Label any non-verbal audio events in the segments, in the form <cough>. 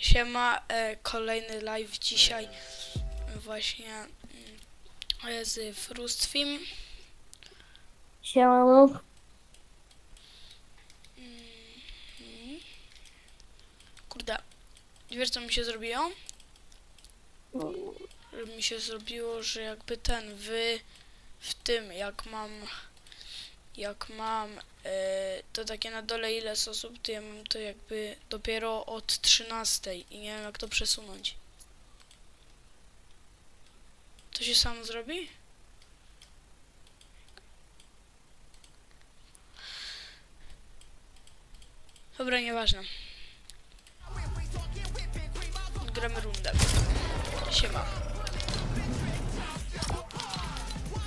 Siema, e, kolejny live dzisiaj właśnie mm, z Frustfim. Siemano. Mhm. Kurde, wiesz co mi się zrobiło? Że Mi się zrobiło, że jakby ten wy w tym, jak mam jak mam e, to takie na dole ile osób, to ja mam to jakby dopiero od 13 i nie wiem jak to przesunąć. To się samo zrobi? Dobra, nieważne. Gramy rundę. Siema.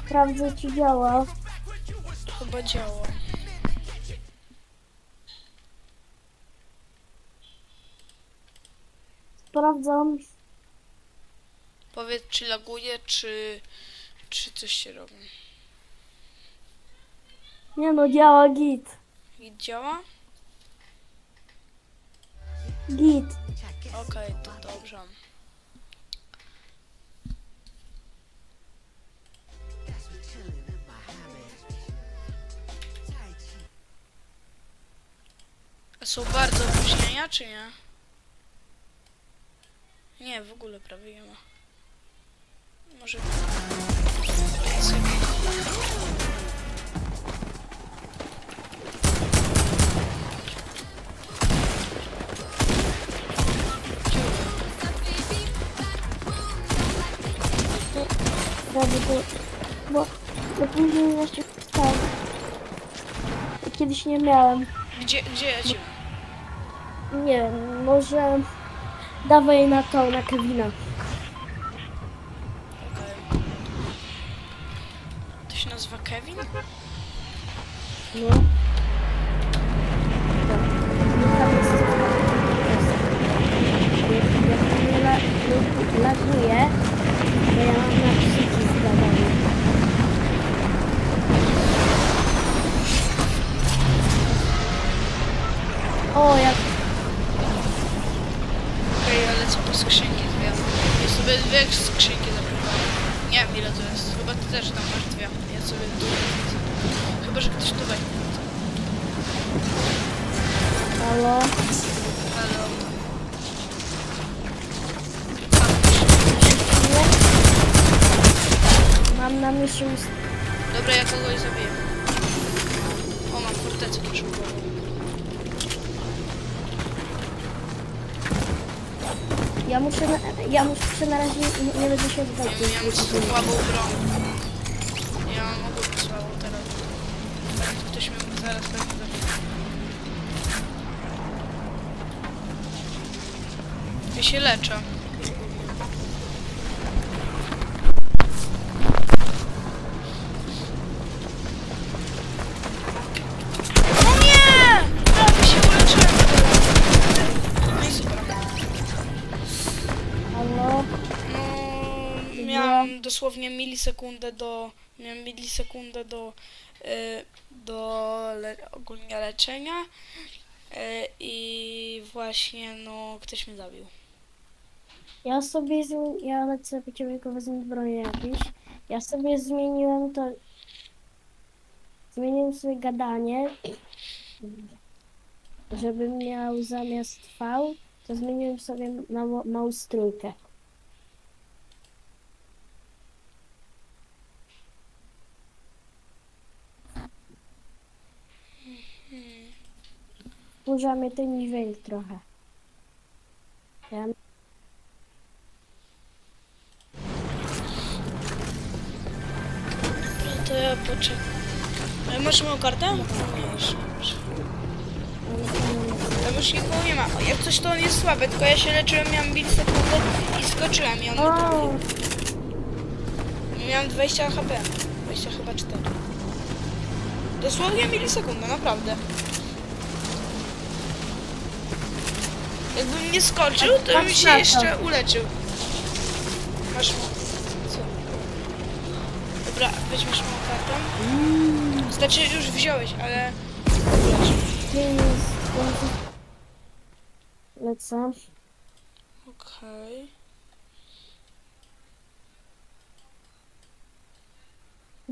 Sprawdzę czy działa. Chyba działa. Sprawdzam. Powiedz, czy laguje, czy, czy coś się robi. Nie no, działa git. I działa? Git. Okej, to dobrze. A są bardzo opóźnienia, czy nie? Nie, w ogóle prawie nie ma. Może... to... Bo, bo później jeszcze tak. Kiedyś nie miałem. Gdzie, gdzie ja cię Nie może... Dawaj na to, na Kevina. Okej. To się nazywa Kevin? No. Halo. Halo. Mam na myśli ust- Dobra, ja kogoś zabiję. O, mam fortecę potrzebową. Ja muszę na, ja muszę na razie nie, nie będę się Ja, odbywać. ja mam słabą broń. No, miałam dosłownie milisekundę do. Miałam milisekundę do. y, do le, ogólnie leczenia. y, I właśnie, no, ktoś mnie zabił. Ja sobie zmi- ja lecę po ciebie tylko wezmę broń jakieś. Ja sobie zmieniłem to. Zmieniłem sobie gadanie. Żebym miał zamiast V, to zmieniłem sobie na mo- mouse trójkę. Wkurza mnie ten dźwięk trochę. Ja to ja poczekam. Masz moją kartę? Nie, już. już. Tam już nikogo nie ma. Jak coś to on jest słaby, tylko ja się leczyłem, miałem milisekundę i skoczyłem i on zabił. Miałem 20 HP. 20 chyba 4. Dosłownie milisekundę, naprawdę. Jakbym nie skoczył, to bym się na to. jeszcze uleczył. Masz... Co? Dobra, weźmiesz kartę. Znaczy już wziąłeś, ale... Lecę. Okej.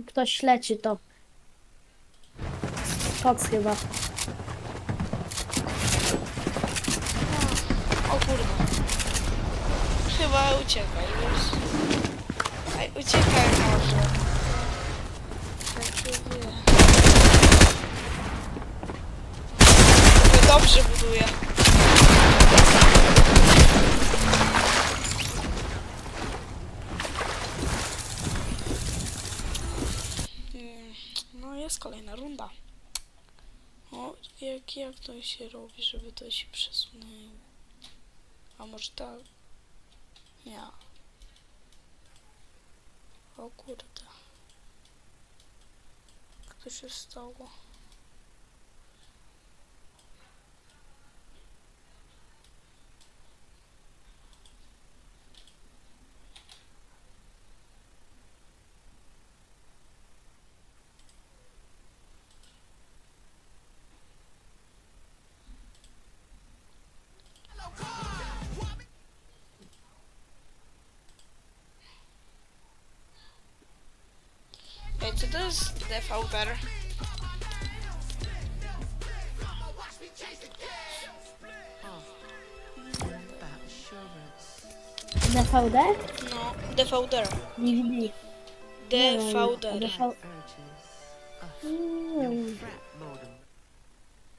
Ktoś leci to. Koc chyba. O kurde. Chyba uciekaj, wiesz? Ej, uciekaj może. Tak wie. Dobrze buduje. Mm, No jest kolejna runda. O, jak, to się robi, żeby to się przesunęło? A może tak? Nie. O kurde. Jak to się stało? To jest DVR? DVD? No, DVR. DVD. DVR. DV... Mm.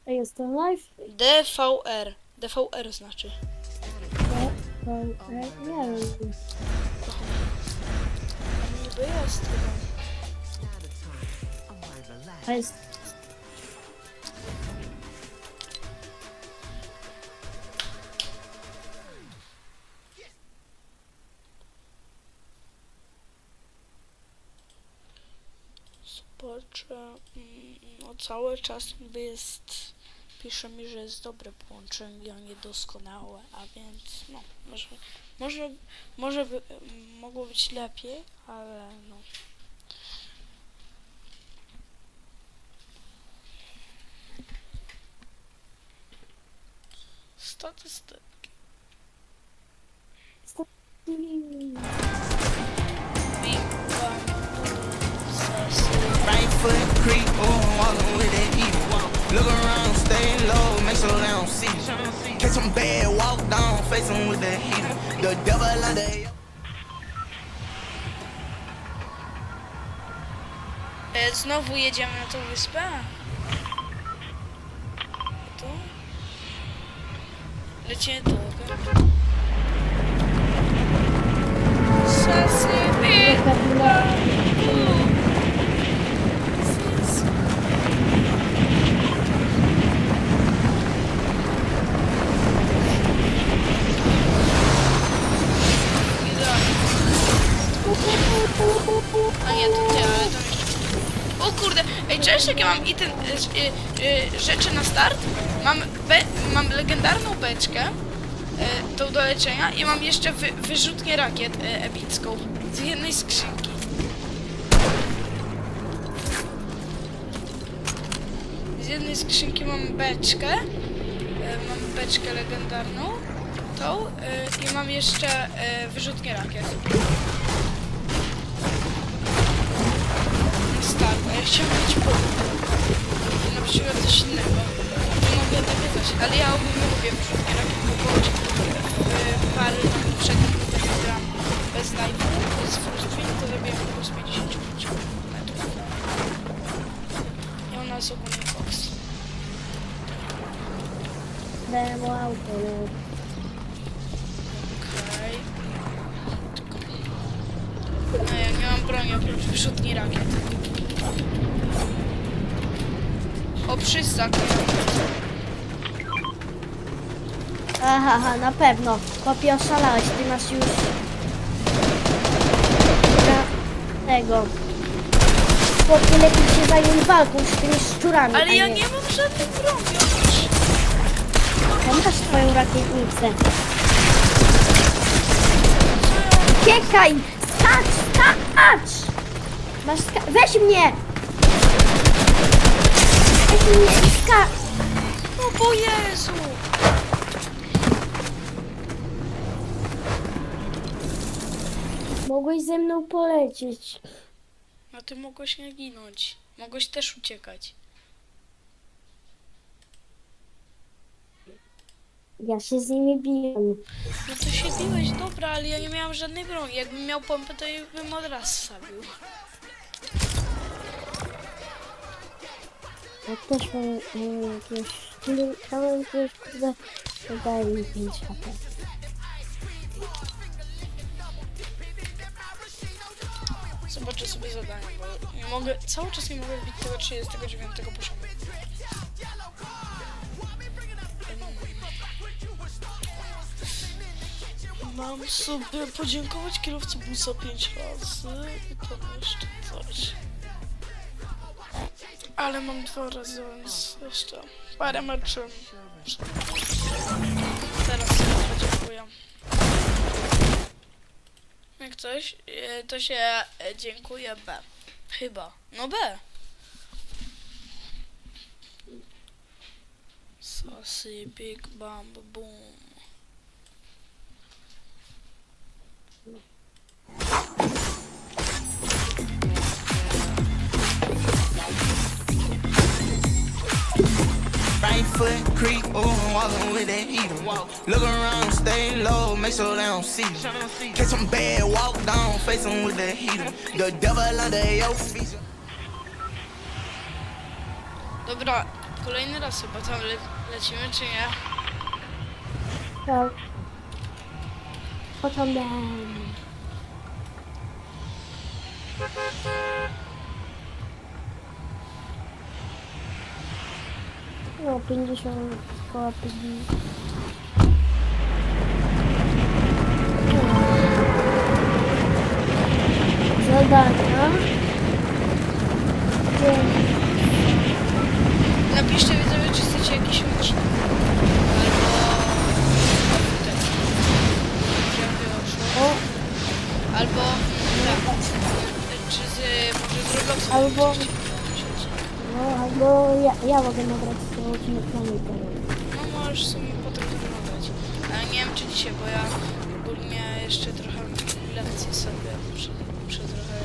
Ej, Jest to live? DVR. DVR znaczy. To- nie wiem. Niby jest chyba. A jest... Zobaczę. No cały czas jest. Pisze mi, że jest dobre połączenie, a nie doskonałe, a więc no, może, może, może by, mm, mogło być lepiej, ale no. Statystyki. Oh, that heat. Look around, stay low, make sure they don't see. Catch them bad, walk down, face 'em with that heat. The devil under E, znowu jedziemy na tą wyspę. Sesy, big A to. O kurde, ej, cześć, jakie mam i ten, y, y, y, rzeczy na start. Mam, be, mam legendarną beczkę, y, tą do leczenia i mam jeszcze wy, wyrzutnię rakiet y, epicką z jednej skrzynki. Z jednej skrzynki mam beczkę, y, mam beczkę legendarną, tą y, i mam jeszcze y, wyrzutnię rakiet. start, a ja chciałam mieć pół. Na przykład coś innego. Nawiązać, ale ja ogólnie lubię wrzutnie rakiet, bo w parę poprzednich tych gram bez live'u, z screen, to zrobiłem tylko z 55 metrów. I ona jest ogólnie box. Demo auto, no. Okej. No ja nie mam broni oprócz wyrzutni rakiet. O, przyzak. Aha, aha, na pewno. Popi oszalałeś, ty masz już... Na tego. Chłopie, lepiej się zająć walką z tymi szczurami. Ale ja nie... mam żadnych broni masz twoją rakietnicę. Uciekaj! Skacz, skacz! Masz ska... Weź mnie! Weź mnie i skacz! Bo Jezu! Mogłeś ze mną polecieć. A ty mogłeś nie ginąć. Mogłeś też uciekać. Ja się z nimi biłem. No to się biłeś, dobra, ale ja nie miałam żadnej broni. Jakbym miał pompę, to jej bym od razu wstawił. Ja też mam mam jakiegoś... Ja mam jakiegoś, kurde... Daj mi 5 HP. Zobaczę sobie zadanie, bo nie mogę, cały czas nie mogę wbić tego 39 poziomu. Mam sobie podziękować kierowcy busa 5 razy i tam jeszcze coś. Ale mam dwa razy, więc jeszcze parę meczy. Teraz sobie podziękuję. Jak coś, e, to się e, dziękuję B. Chyba. No B. Sassy Big Bam Boom. Right foot creep, ooh, I'm walking with that heater. Look around, stay low, make sure they don't see you. Catch them bad, walk down, face them with that heater. The devil under your feet. Dobra, kolejny raz chyba tam le lecimy, czy nie? Tak. Potem No, 50 koła pigi. Zadania. Dzień. Napiszcie widzowie, czy chcecie jakiś odcinek. Albo... O, Albo... Tak. Czy z... może z Robloxa Albo- odcinek. No, albo ja, ja mogę nagrać ten odcinek na mój kanał. No możesz sobie potem wyglądać. Ale nie wiem czy dzisiaj, bo ja ogólnie jeszcze trochę lekcje sobie muszę, muszę trochę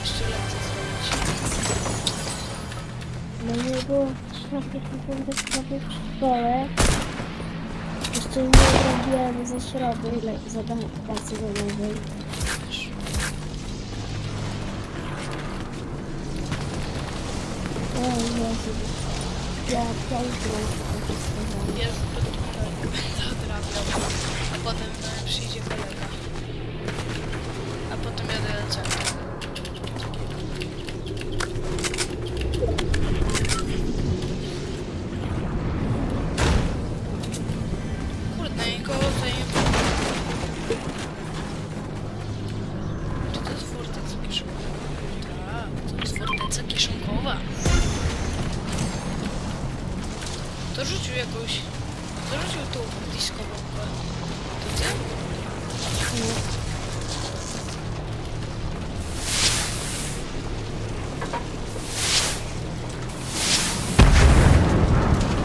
jeszcze lekcje zrobić. No nie było naprawdę sprawy w szkole. Jeszcze nie robiłem ze środy ile zadań pracy domowej. Jezu. Ja to. Ja zbyt tutaj będę odrabiał, a potem e, przyjdzie kolega. A potem jadę. Kurde, jakąś. To rzucił tą disco bombę. To ty?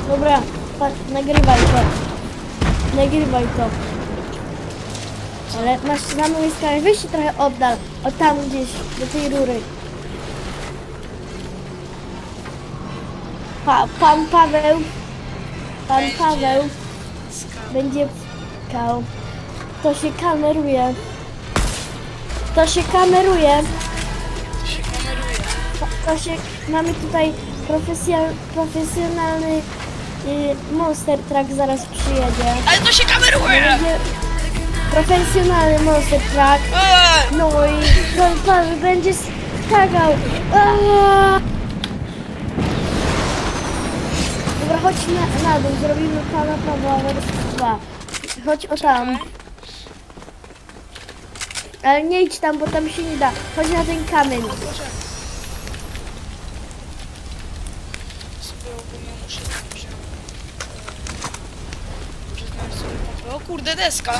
Dobra, patrz, nagrywaj to. Nagrywaj to. Ale masz na moją skalę, weź się trochę oddal. O tam gdzieś, do tej rury. Pa, pan Paweł. Pan Będzie. Paweł będzie pukał. To się kameruje. To się kameruje. To się kameruje. To, to się, mamy tutaj profesjon, profesjonalny y, monster truck zaraz przyjedzie. Ale to się kameruje! Będzie profesjonalny monster truck. Eee! No i pan Paweł będzie skakał. Aaaa! Dobra, chodź na, na dół, zrobimy pana Pawła wersję 2. Chodź o tam. Ale nie idź tam, bo tam się nie da. Chodź na ten kamień. Sobie ogólnie muszę tam wziąć. Przyznam sobie pompę. O kurde, deska!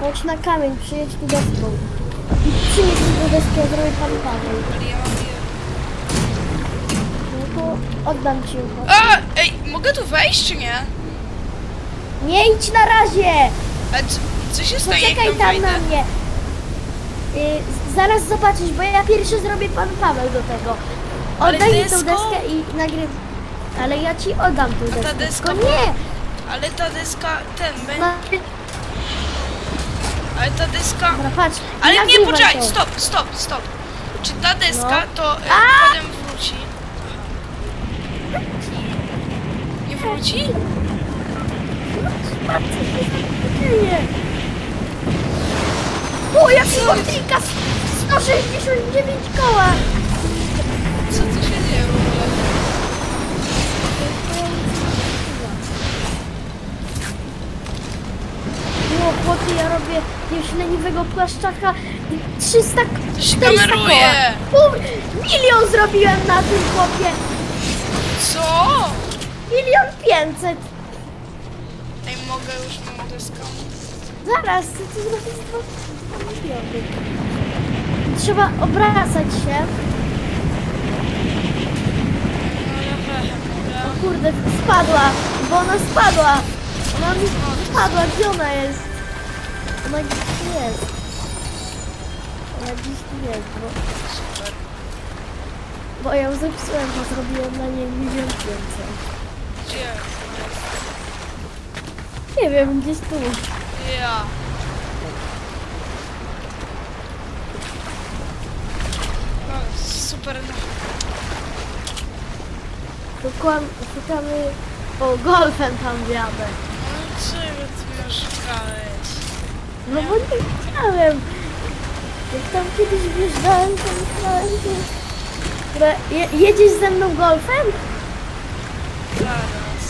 Chodź na kamień, przyjedź tu deską. I przyjedź tu do deski, a zrobię pan Paweł. Ale ja mam oddam ci ją. A! Ej, mogę tu wejść czy nie? Nie idź na razie! Ale co, Co się stanie, jak Poczekaj tam tam wejdę? na mnie. Y, z- zaraz zobaczysz, bo ja pierwszy zrobię pan Paweł do tego. Ale Oddaj mi tą deskę i nagrywam. Ale ja ci oddam tą deskę. deska Tylko była- nie! Ale ta deska, ten, będzie... Ale ta deska... dobra, patrz. Ale nie, nagrywaj poczekaj, to. stop, stop, stop. Czy ta deska No. to e, potem wróci? Wróci? Patrz, co się dzieje. O, jak słodnika! 169 koła! Co tu się dzieje w ogóle? O, chłopie, ja robię jakiegoś leniwego płaszczaka i 300 To się 400 kameruje. koła. Pół, milion zrobiłem na tym chłopie! Co? Milion pięćset! Ej, mogę już tą deską? Zaraz, co ty zrobisz z dwa miliony? Trzeba obracać się. No. O kurde, spadła, bo ona spadła. Ona mi spadła, gdzie ona jest? Ona gdzieś tu jest. Ona gdzieś tu jest, bo, bo ja ją zepsułem, bo zrobiłem na niej milion więcej. Gdzie? Nie wiem, gdzieś tu. Ja. No, super. Dokładnie, szukamy... O, golfem tam jadę. No czego ty mnie oszukałeś? No bo nie chciałem. Jak tam kiedyś wjeżdżałem, to myślałem, że... Je, jedziesz ze mną golfem? Zaraz.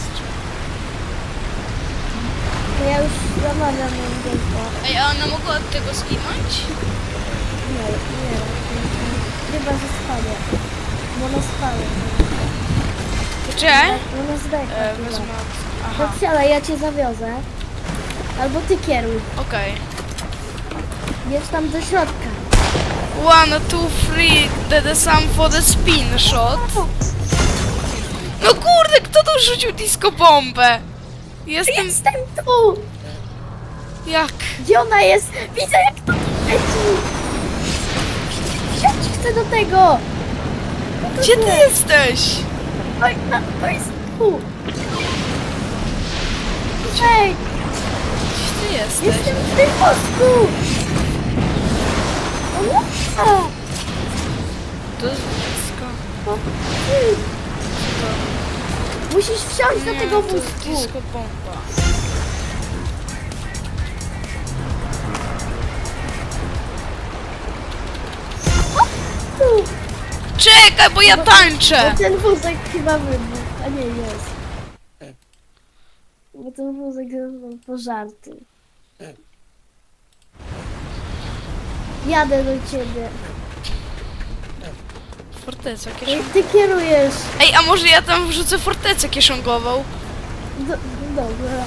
No ja już zamawiam mam golfa. Ej, a ona mogła od tego zginąć? Nie, nie. Chyba, że spadła. Bo ona spadła. Gdzie? Ona zdechła E, chyba. wezmę od... No Aha, wsiadaj, ja cię zawiozę. Albo ty kieruj. okej. Jedź tam do środka. One, two, three, the, the sum for the spin shot. No kurde, kto tu rzucił disco bombę? Jestem... Jestem tu! Jak? Gdzie ona jest? Widzę jak to leci! Wsiądź chcę do tego! No to Gdzie ty jesteś? Oj, no, to jest tu! Hej! Gdzie ty jesteś? Jestem w tym nie! To jest disco. O, ty. Musisz wsiąść do tego to wózku! disco bomba. Tu. Czekaj, bo ja tańczę! Bo ten wózek chyba wybuchł, a nie jest. Bo ten wózek został pożarty. Jadę do ciebie. Forteca kieszonkowa. Ty kierujesz. Ej, a może ja tam wrzucę fortecę kieszonkową? Do, dobra.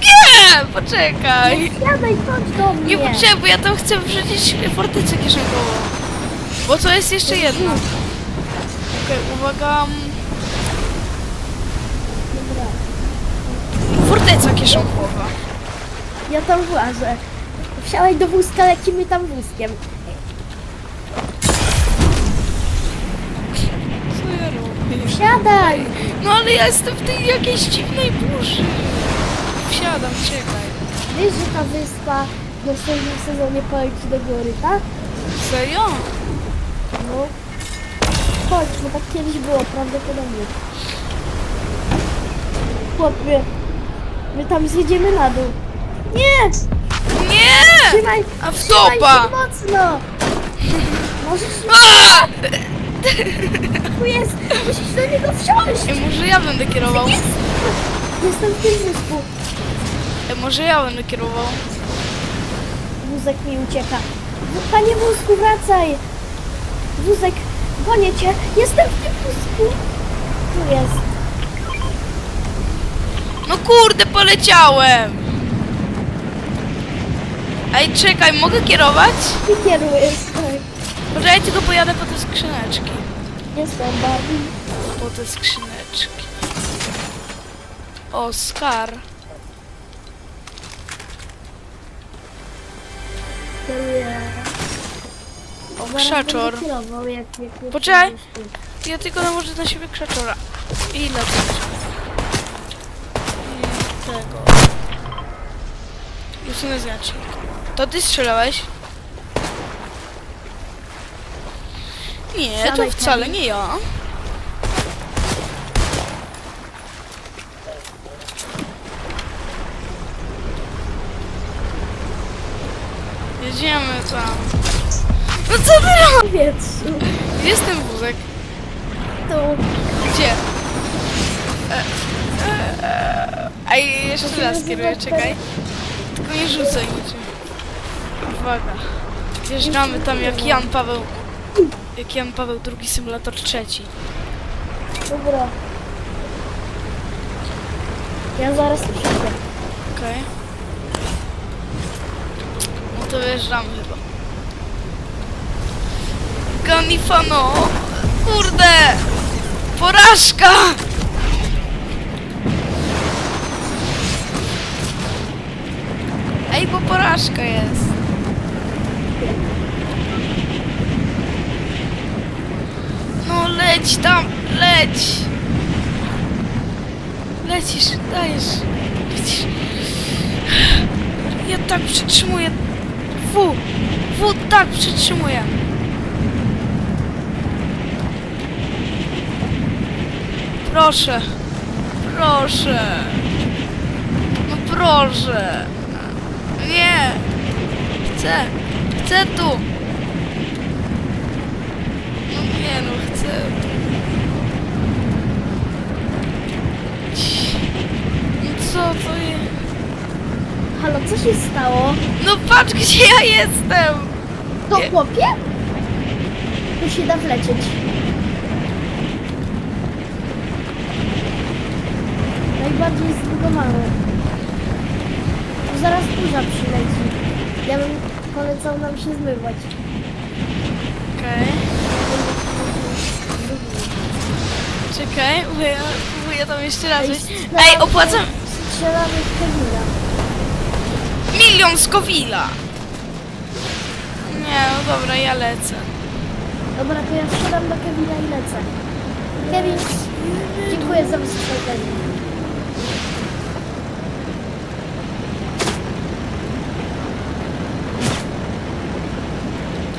Nie! Poczekaj! Siadaj, chodź do mnie. Nie potrzebuję, bo ja tam chcę wrzucić fortecę kieszonkową. Bo to jest jeszcze jedna. Okej, uwaga. Dobra. Forteca kieszonkowa. Ja tam włażę. Wsiadaj do wózka, lecimy tam wózkiem. Co ja robię? Wsiadaj! No ale ja jestem w tej jakiejś dziwnej burzy. Wsiadam, czekaj. Wiesz, że ta wyspa w następnym sezonie poleci do góry, tak? Serio? No. Chodź, bo tak kiedyś było, prawdopodobnie. Chłopie, my tam zjedziemy na dół. Nie! Nie! Trzymaj, A w trzymaj topa! się mocno! <laughs> Możesz! Tu jest, musisz do niego wsiąść! Ej, może ja będę kierował? Jest! Jestem w tym wózku. Może ja będę kierował? Wózek mi ucieka. Panie wózku, wracaj! Wózek, gonię cię! Jestem w tym wózku! Tu jest. No kurde, poleciałem! Ej, czekaj, mogę kierować? Ty kierujesz. Poczekaj, tylko pojadę po te skrzyneczki. Jestem Barbie. Po te skrzyneczki. Oskar. O, krzaczor. Poczekaj. Ja tylko nałożę na siebie krzaczora. I lecę. I tego. Już nie znaczy. To ty strzelałeś? Nie, to wcale nie ja. Jedziemy tam. No co ty robisz? Gdzie jest ten wózek? Tu. Gdzie? E, e, e, A i jeszcze raz kieruję, czekaj. Tylko nie rzucaj niczym. Uwaga. Wjeżdżamy tam jak Jan Paweł... Jak Jan Paweł II symulator trzeci. Dobra. Ja zaraz przyjdę. Okej. No to wjeżdżamy chyba. Ganifano! Kurde! Porażka! Ej, bo porażka jest. No leć tam, leć! Lecisz, dajesz. Lecisz. Ja tak przytrzymuję. W, W tak przytrzymuję. Proszę. Proszę. No proszę. Nie. Chcę. Chcę tu. No nie no, chcę. No co to jest? Halo, co się stało? No patrz gdzie ja jestem! To Nie. chłopie? Tu się da wlecieć. Najbardziej zbugowane. Tu zaraz burza przyleci. Ja bym polecał nam się zmywać. Okej. Czekaj, bo ja, bo ja tam jeszcze raz. Ej, opłacam Strzelamy w Kevina. milion Scovilla! Nie, no dobra, ja lecę. Dobra, to ja strzelam do Kevina i lecę. Kevin, dziękuję za wystrzelenie.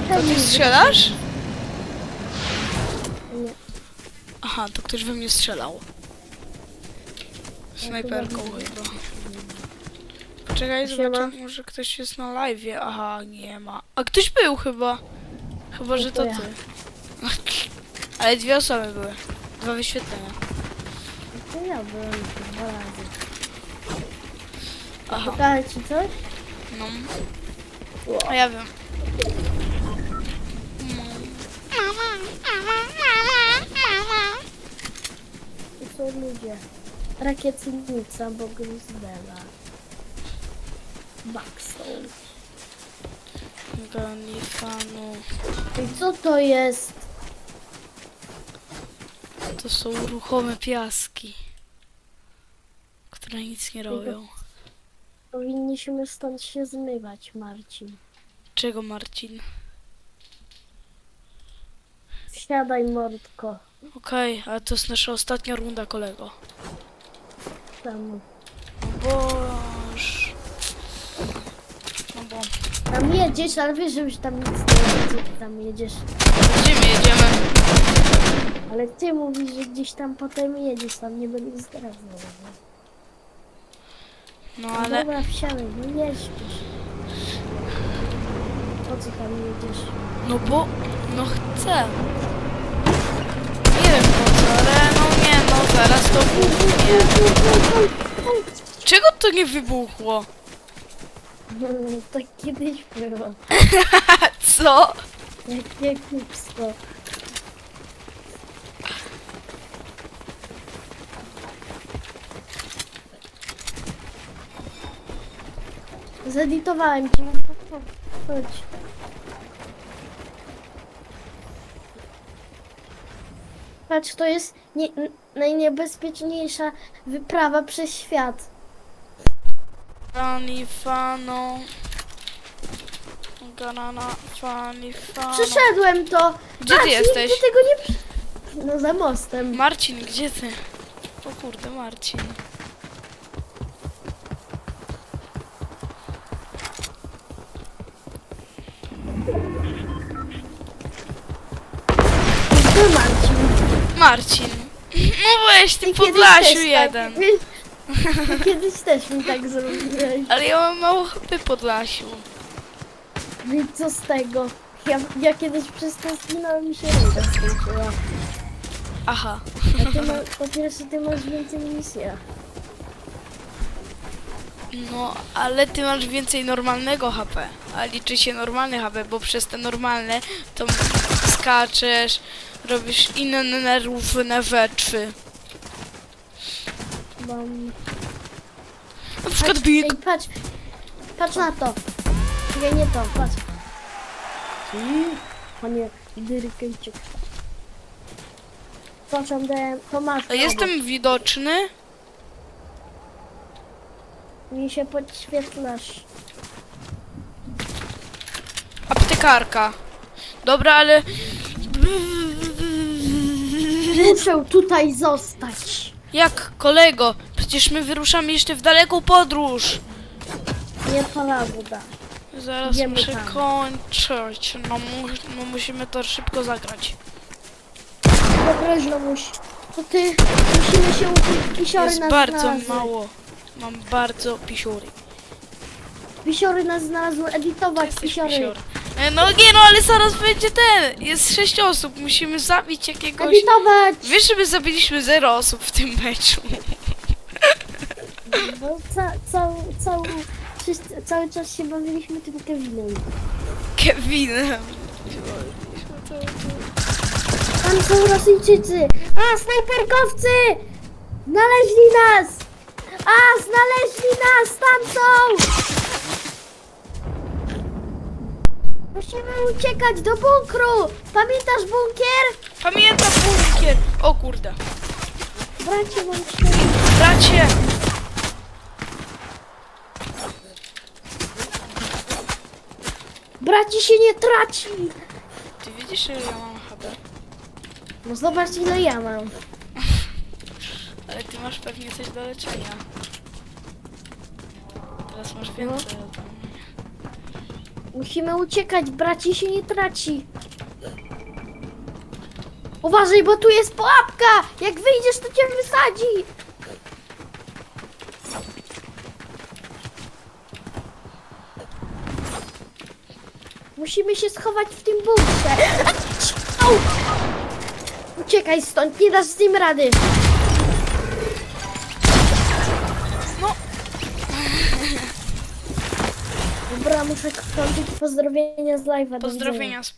To ty strzelasz? Nie. Aha, to ktoś we mnie strzelał. Snajperką chyba. Poczekaj, Siema. zobaczę, może ktoś jest na live. Aha, nie ma. A ktoś był chyba. Chyba, że to to ty. <laughs> Ale dwie osoby były. Dwa wyświetlenia. To ja byłem dwa razy. Aha, Pokażę ci coś? no. A ja wiem. Tu są ludzie. Rakietnica, bo Grisbella. Backstone. Ganifanu. I co to jest? To są ruchome piaski. Które nic nie robią. Powinniśmy stąd się zmywać, Marcin. Czego, Marcin? Wsiadaj, mordko. Okej, ale to jest nasza ostatnia runda, kolego. Boż. No bo... Tam jedziesz, ale wiesz, że już tam nic nie ty tam jedziesz. Gdzie my jedziemy? Ale ty mówisz, że gdzieś tam potem jedziesz, tam nie będę zdradzał. No No ale... Dobra, wsiadaj, no nie śpiesz. Po co tam jedziesz? No bo... No chcę. Nie wiem po co, ale no no zaraz to wybuchnie. Czego to nie wybuchło? <laughs> Tak kiedyś było. <laughs> Co? Jakie kupstwo. Zedytowałem cię. Chodź. Patrz, to jest nie, najniebezpieczniejsza wyprawa przez świat. Ganifano. Ganana, funny, fun. Przyszedłem to! Gdzie ty Marcin, jesteś? Ty tego nie... No za mostem. Marcin, gdzie ty? O kurde, Marcin. Marcin. No weź ty Ty kiedyś Podlasiu też jeden. Tak, <laughs> ty kiedyś też mi tak zrobiłeś. Ale ja mam mało HP Podlasiu. No i co z tego? Ja, ja kiedyś przez to zginąłem i się ręka skończyła. Aha. A ty ma, po pierwsze ty masz więcej niż ja. No, ale ty masz więcej normalnego HP. A liczy się normalny HP, bo przez te normalne to skaczesz, robisz inne nerwne rzeczy. Mam... Na przykład big. Ej, patrz. Patrz na to. Nie, nie to, patrz. Mm, Panie Dyrkejczyk. Patrz, on daje, to masz. A jestem widoczny? Mi się podświetlasz. Aptekarka. Dobra, ale... Muszę tutaj zostać. Jak, kolego? Przecież my wyruszamy jeszcze w daleką podróż. Nie prawda. Zaraz Idziemy muszę tam. kończyć. No, mu, no musimy to szybko zagrać. Dobra, ziomuś. To ty, musimy się uczyć. Pisiory Jest nas bardzo znalazły. mało. Mam bardzo pisiury. Pisiory nas znalazły. Editować Jesteś pisiory. pisior. E, No nie no, ale zaraz będzie ten. Jest sześć osób. Musimy zabić jakiegoś... Editować! Wiesz, że my zabiliśmy zero osób w tym meczu. Bo <laughs> ca, cał, cał, wszyscy, cały czas się bawiliśmy tym Kevinem. Kevinem. Tam są Rosyjczycy! A, snajperkowcy! Znaleźli nas! A, znaleźli nas! Tam są! Musimy uciekać do bunkru! Pamiętasz bunkier? Pamiętam bunkier. O kurde. Bracie, mam cztery. Bracie. Braci się nie traci! Ty widzisz, że ja mam HP? No zobacz ile ja mam. <laughs> Ale ty masz pewnie coś do leczenia. Teraz masz więcej ode mnie. Musimy uciekać, braci się nie traci. Uważaj, bo tu jest pułapka! Jak wyjdziesz, to cię wysadzi! Musimy się schować w tym bunkrze. Uciekaj stąd, nie dasz z tym rady. Muszę kończyć pozdrowienia z live'a. Pozdrowienia z,